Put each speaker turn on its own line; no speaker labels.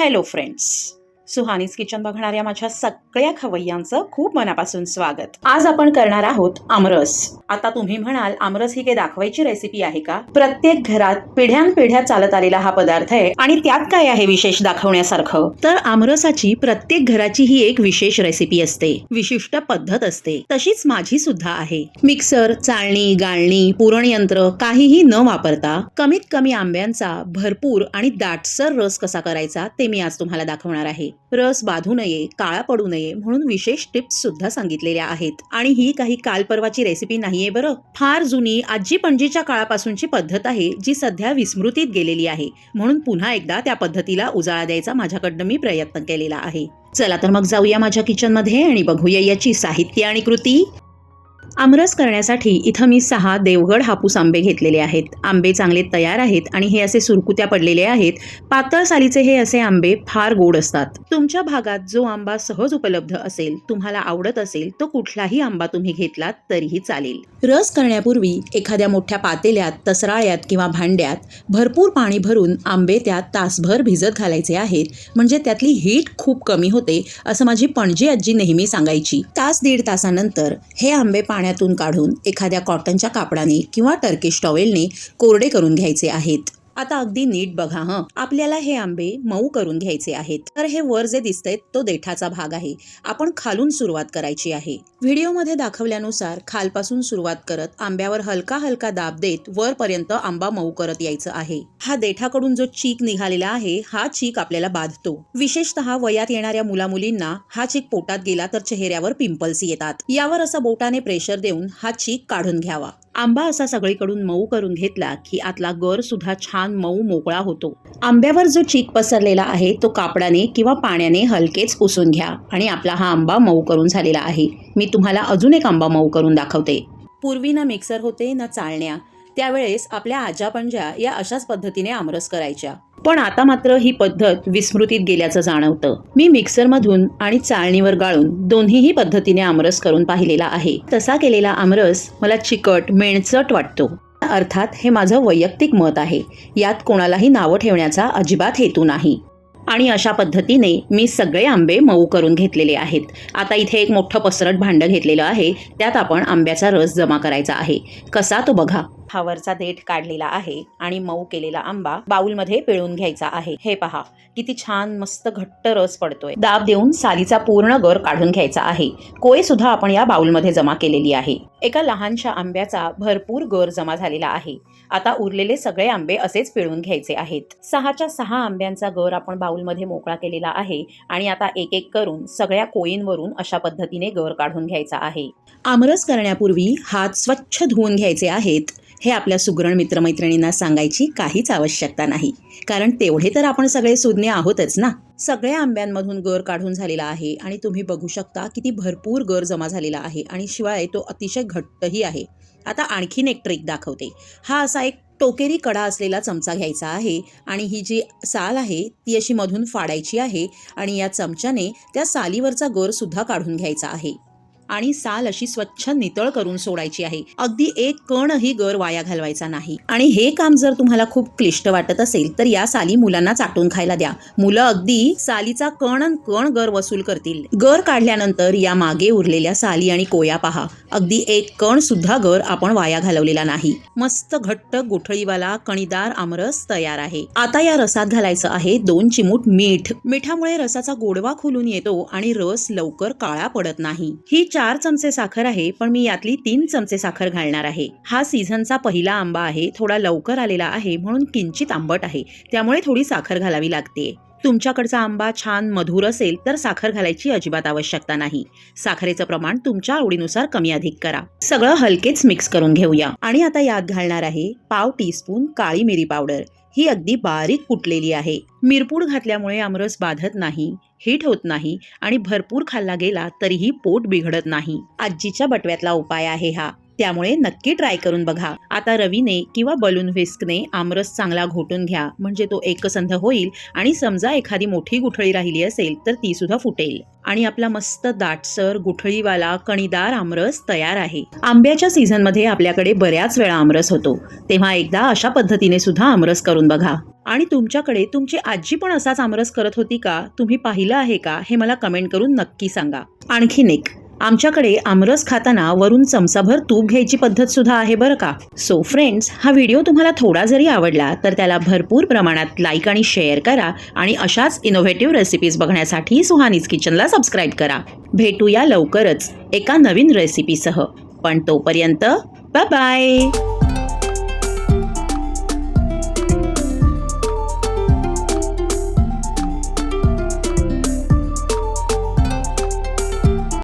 Hello friends Suhani's kitchen बघणाऱ्या माझ्या सगळ्या खवय्यांचं खूप मनापासून स्वागत. आज आपण करणार आहोत आमरस. आता तुम्ही म्हणाल आमरस ही काही दाखवायची रेसिपी आहे का? प्रत्येक घरात पिढ्यानपिढ्या चालत आलेला हा पदार्थ आहे आणि त्यात काय आहे विशेष दाखवण्यासारखं? तर आमरसाची प्रत्येक घराची ही एक विशेष रेसिपी असते. विशिष्ट पद्धत असते. तशीच माझी सुद्धा आहे. मिक्सर चाळणी गाळणी पुरणयंत्र काहीही न वापरता कमीत कमी आंब्यांचा भरपूर आणि दाटसर रस कसा करायचा ते मी आज तुम्हाला दाखवणार आहे. रस बाधू नये काळा पडू नये म्हणून विशेष टिप्स सुद्धा सांगितलेल्या आहेत. आणि ही काही काल परवाची रेसिपी नाहीये बरं. फार जुनी आजी पणजीच्या काळापासूनची पद्धत आहे जी सध्या विस्मृतीत गेलेली आहे. म्हणून पुन्हा एकदा त्या पद्धतीला उजाळा द्यायचा माझ्याकडनं मी प्रयत्न केलेला आहे. चला तर मग जाऊया माझ्या किचनमध्ये आणि बघूया याची साहित्य आणि कृती. आमरस करण्यासाठी इथं मी सहा देवगड हापूस आंबे घेतलेले आहेत. आंबे चांगले तयार आहेत आणि हे असे सुरकुत्या पडलेले आहेत. पातळ सालीचे हे असे आंबे फार गोड असतात. तुमच्या भागात जो आंबा सहज उपलब्ध असेल तुम्हाला आवडत असेल तो कुठलाही आंबा तुम्ही घेतलात तरीही चालेल. रस करण्यापूर्वी एखाद्या मोठ्या पातेल्यात तसराळ्यात किंवा भांड्यात भरपूर पाणी भरून आंबे त्यात तासभर भिजत घालायचे आहेत. म्हणजे त्यातली हीट खूप कमी होते असं माझी पणजी आजी नेहमी सांगायची. तास दीड तासानंतर हे आंबे पाण्यातून काढून एखाद्या कॉटनच्या कापडाने किंवा टर्किश टॉवेलने कोरडे करून घ्यायचे आहेत. आता अगदी नीट बघा हं. आपल्याला हे आंबे मऊ करून घ्यायचे आहेत. तर हे वर जे दिसतंय तो देठाचा भाग आहे. आपण खालून सुरुवात करायची आहे. व्हिडिओमध्ये दाखवल्यानुसार खालपासून सुरुवात करत आंब्यावर हलका हलका दाब देत वरपर्यंत आंबा मऊ करत यायचं आहे. हा देठाकडून जो चीक निघालेला आहे हा चीक आपल्याला बाधतो. विशेषतः वयात येणाऱ्या मुलामुलींना हा चीक पोटात गेला तर चेहऱ्यावर पिंपल्स येतात. यावर असा बोटाने प्रेशर देऊन हा चीक काढून घ्यावा. आंबा असा सगळीकडून मऊ करून घेतला की आतला गर सुद्धा छान मऊ मोकळा होतो. आंब्यावर जो चीक पसरलेला आहे तो कापडाने किंवा पाण्याने हलकेच पुसून घ्या आणि आपला हा आंबा मऊ करून झालेला आहे. मी तुम्हाला अजून एक आंबा मऊ करून दाखवते. पूर्वी ना मिक्सर होते ना चाळण्या. त्यावेळेस आपल्या आजा पंजा या अशाच पद्धतीने आमरस करायच्या. पण आता मात्र ही पद्धत विस्मृतीत गेल्याचं जाणवतं. मी मिक्सरमधून आणि चाळणीवर गाळून दोन्हीही पद्धतीने आमरस करून पाहिलेला आहे. तसा केलेला आमरस मला चिकट मेणचट वाटतो. अर्थात हे माझं वैयक्तिक मत आहे. यात कोणालाही नावं ठेवण्याचा अजिबात हेतू नाही. आणि अशा पद्धतीने मी सगळे आंबे मऊ करून घेतलेले आहेत. आता इथे एक मोठं पसरट भांडं घेतलेलं आहे. त्यात आपण आंब्याचा रस जमा करायचा आहे. कसा तो बघा. हावरचा देठ काढलेला आहे आणि मऊ केलेला आंबा बाउलमध्ये पिळून घ्यायचा आहे. हे पहा किती छान मस्त घट्ट रस पडतोय. दाब देऊन सालीचा पूर्ण गर काढून घ्यायचा आहे. कोय सुद्धा आपण या बाउलमध्ये जमा केलेली आहे. एका लहानशा आंब्याचा भरपूर गर जमा झालेला आहे. आता उरलेले सगळे आंबे असेच पिळून घ्यायचे आहेत. सहाच्या सहा आंब्यांचा गर आपण बाउलमध्ये मोकळा केलेला आहे आणि आता एक एक करून सगळ्या कोयींवरून अशा पद्धतीने गर काढून घ्यायचा आहे. आमरस करण्यापूर्वी हात स्वच्छ धुवून घ्यायचे आहेत. हे आपल्या सुग्रण मित्रमैत्रिणींना सांगायची काहीच आवश्यकता नाही. कारण तेवढे तर आपण सगळे सुज्ञ आहोतच ना? सगळ्या आंब्यांमधून गर काढून झालेला आहे आणि तुम्ही बघू शकता किती भरपूर गर जमा झालेला आहे आणि शिवाय तो अतिशय घट्टही आहे. आता आणखीन एक ट्रिक दाखवते. हा असा एक टोकेरी कडा असलेला चमचा घ्यायचा आहे आणि ही जी साल आहे ती अशी मधून फाडायची आहे आणि या चमच्याने त्या सालीवरचा गरसुद्धा काढून घ्यायचा आहे. आणि साल अशी स्वच्छ नितळ करून सोडायची आहे. अगदी एक कणही गर वाया घालवायचा नाही. आणि हे काम जर तुम्हाला खूप क्लिष्ट वाटत असेल तर या साली मुलांना चाटून खायला द्या. मुलं अगदी सालीचा कण आणि कण गर वसूल करतील. गर काढल्यानंतर या मागे उरलेल्या साली आणि कोया पहा. अगदी एक कण सुद्धा गर आपण वाया घालवलेला नाही. मस्त घट्ट गुठळीवाला कणीदार आमरस तयार आहे. आता या रसात घालायचं आहे दोन चिमूट मीठ. मिठामुळे रसाचा गोडवा खुलून येतो आणि रस लवकर काळा पडत नाही. ही चार चमचे साखर आहे पण मी यातली तीन चमचे साखर घालणार आहे. हा सीझनचा पहिला आंबा आहे थोडा लवकर आलेला आहे म्हणून किंचित आंबट आहे त्यामुळे थोडी साखर घालावी लागते. तुमच्याकडचा आंबा छान मधुर असेल तर साखर घालायची अजिबात आवश्यकता नाही. साखरेचं प्रमाण तुमच्या आवडीनुसार कमी अधिक करा. सगळं हलकेच मिक्स करून घेऊया. आणि आता यात घालणार आहे पाव टीस्पून काळी मिरी पावडर ही अगदी बारीक कुटलेली आहे. मिरपूड घातल्यामुळे आमरस बाधत नाही हिट होत नाही आणि भरपूर खाल्ला गेला तरीही पोट बिघडत नाही. आजीच्या बटव्यातला उपाय आहे हा. त्यामुळे नक्की ट्राय करून बघा. आता रवीने किंवा बलून व्हिस्कने आमरस चांगला घोटून घ्या म्हणजे तो एकसंध होईल आणि समजा एखादी मोठी गुठळी राहिली असेल तर ती सुद्धा फुटेल. आणि आपला मस्त दाटसर गुठळीवाला कणीदार आमरस तयार आहे. आंब्याच्या सीझनमध्ये आपल्याकडे बऱ्याच वेळा आमरस होतो. तेव्हा एकदा अशा पद्धतीने सुद्धा आमरस करून बघा. आणि तुमच्याकडे तुमची आजी पण असाच आमरस करत होती का? तुम्ही पाहिलं आहे का? हे मला कमेंट करून नक्की सांगा. आणखीन एक आमच्याकडे आमरस खाताना वरून चमचाभर तूप घ्यायची पद्धत सुद्धा आहे बरं का? सो फ्रेंड्स हा व्हिडिओ तुम्हाला थोडा जरी आवडला तर त्याला भरपूर प्रमाणात लाईक आणि शेअर करा आणि अशाच इनोव्हेटिव्ह रेसिपीज बघण्यासाठी सुहानीज किचनला सबस्क्राईब करा. भेटूया लवकरच एका नवीन रेसिपीसह पण तोपर्यंत बाय बाय